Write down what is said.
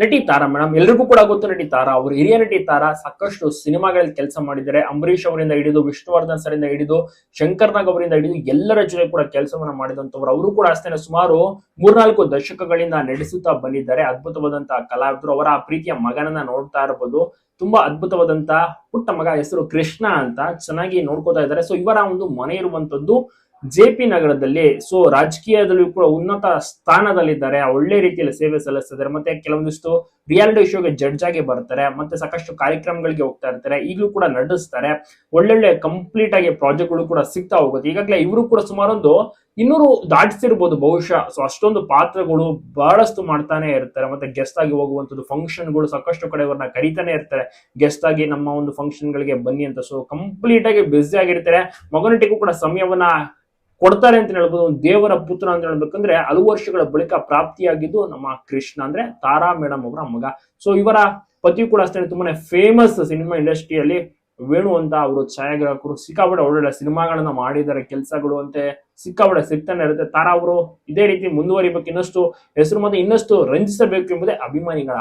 ನಟಿ ತಾರಾ ಮೇಡಮ್ ಎಲ್ರಿಗೂ ಕೂಡ ಗೊತ್ತು ನಟಿ ತಾರಾ. ಅವರು ಹಿರಿಯ ನಟಿ ತಾರಾ ಸಾಕಷ್ಟು ಸಿನಿಮಾಗಳಲ್ಲಿ ಕೆಲಸ ಮಾಡಿದ್ದಾರೆ. ಅಂಬರೀಷ್ ಅವರಿಂದ ಹಿಡಿದು, ವಿಷ್ಣುವರ್ಧನ್ ಸರಿಂದ ಹಿಡಿದು, ಶಂಕರ್ ನಾಗ್ ಅವರಿಂದ ಹಿಡಿದು ಎಲ್ಲರ ಜೊತೆ ಕೂಡ ಕೆಲಸವನ್ನ ಮಾಡಿದಂತವ್ರು ಅವರು ಕೂಡ ಅಷ್ಟೇ ಸುಮಾರು ಮೂರ್ನಾಲ್ಕು ದಶಕಗಳಿಂದ ನಡೆಸುತ್ತಾ ಬಂದಿದ್ದಾರೆ. ಅದ್ಭುತವಾದಂತಹ ಕಲಾವಿದರು. ಅವರ ಪ್ರೀತಿಯ ಮಗನನ್ನ ನೋಡ್ತಾ ಇರಬಹುದು ತುಂಬಾ ಅದ್ಭುತವಾದಂತಹ ಪುಟ್ಟ ಮಗ. ಹೆಸರು ಕೃಷ್ಣ ಅಂತ. ಚೆನ್ನಾಗಿ ನೋಡ್ಕೋತಾ ಇದ್ದಾರೆ. ಸೊ ಇವರ ಒಂದು ಮನೆ ಇರುವಂತದ್ದು ಜೆ ಪಿ ನಗರದಲ್ಲಿ, ಸೊ ರಾಜಕೀಯದಲ್ಲೂ ಕೂಡ ಉನ್ನತ ಸ್ಥಾನದಲ್ಲಿದ್ದಾರೆ, ಒಳ್ಳೆ ರೀತಿಯಲ್ಲಿ ಸೇವೆ ಸಲ್ಲಿಸ್ತಿದ್ದಾರೆ, ಮತ್ತೆ ಕೆಲವೊಂದಿಷ್ಟು ರಿಯಾಲಿಟಿ ಶೋಗೆ ಜಡ್ಜ್ ಆಗಿ ಬರ್ತಾರೆ, ಮತ್ತೆ ಸಾಕಷ್ಟು ಕಾರ್ಯಕ್ರಮಗಳಿಗೆ ಹೋಗ್ತಾ ಇರ್ತಾರೆ, ಈಗಲೂ ಕೂಡ ನಡೆಸ್ತಾರೆ, ಒಳ್ಳೊಳ್ಳೆ ಕಂಪ್ಲೀಟ್ ಆಗಿ ಪ್ರಾಜೆಕ್ಟ್ಗಳು ಕೂಡ ಸಿಗ್ತಾ ಹೋಗುತ್ತೆ. ಈಗಾಗಲೇ ಇವರು ಕೂಡ ಸುಮಾರೊಂದು ಇನ್ನೂರು ದಾಟಿಸಿರ್ಬೋದು ಬಹುಶಃ. ಸೊ ಅಷ್ಟೊಂದು ಪಾತ್ರಗಳು ಬಹಳಷ್ಟು ಮಾಡ್ತಾನೆ ಇರ್ತಾರೆ, ಮತ್ತೆ ಗೆಸ್ಟ್ ಆಗಿ ಹೋಗುವಂತದ್ದು ಫಂಕ್ಷನ್ಗಳು ಸಾಕಷ್ಟು ಕಡೆ ಅವ್ರನ್ನ ಕರೀತಾನೆ ಇರ್ತಾರೆ. ಗೆಸ್ಟ್ ಆಗಿ ನಮ್ಮ ಒಂದು ಫಂಕ್ಷನ್ ಗಳಿಗೆ ಬನ್ನಿ ಅಂತ. ಸೊ ಕಂಪ್ಲೀಟ್ ಆಗಿ ಬ್ಯುಸಿ ಆಗಿರ್ತಾರೆ. ಮಗನಟಿಗೂ ಕೂಡ ಸಮಯವನ್ನ ಕೊಡ್ತಾರೆ ಅಂತ ಹೇಳ್ಬೋದು, ಒಂದು ದೇವರ ಪುತ್ರ ಅಂತ ಹೇಳ್ಬೇಕಂದ್ರೆ ಹಲವು ವರ್ಷಗಳ ಬಳಿಕ ಪ್ರಾಪ್ತಿಯಾಗಿದ್ದು ನಮ್ಮ ಕೃಷ್ಣ ಅಂದ್ರೆ ತಾರಾ ಮೇಡಮ್ ಅವರ ಮಗ. ಸೊ ಇವರ ಪತಿ ಕೂಡ ಅಷ್ಟೇ ತುಂಬಾನೇ ಫೇಮಸ್ ಸಿನಿಮಾ ಇಂಡಸ್ಟ್ರಿಯಲ್ಲಿ ವೇಣು ಅಂತ ಅವರು ಛಾಯಾಗ್ರಾಹಕರು ಸಿಕ್ಕಾಪಟ್ಟೆ ಒಳ್ಳೊಳ್ಳೆ ಸಿನಿಮಾಗಳನ್ನ ಮಾಡಿದ್ದಾರೆ, ಕೆಲಸಗಳು ಅಂತೆ ಸಿಕ್ಕಾಪಟ್ಟೆ ಸಿಗ್ತಾನೆ ಇರುತ್ತೆ. ತಾರಾ ಅವರು ಇದೇ ರೀತಿ ಮುಂದುವರಿಬೇಕು, ಇನ್ನಷ್ಟು ಹೆಸರು ಮತ್ತೆ ಇನ್ನಷ್ಟು ರಂಜಿಸಬೇಕು ಎಂಬುದೇ ಅಭಿಮಾನಿಗಳ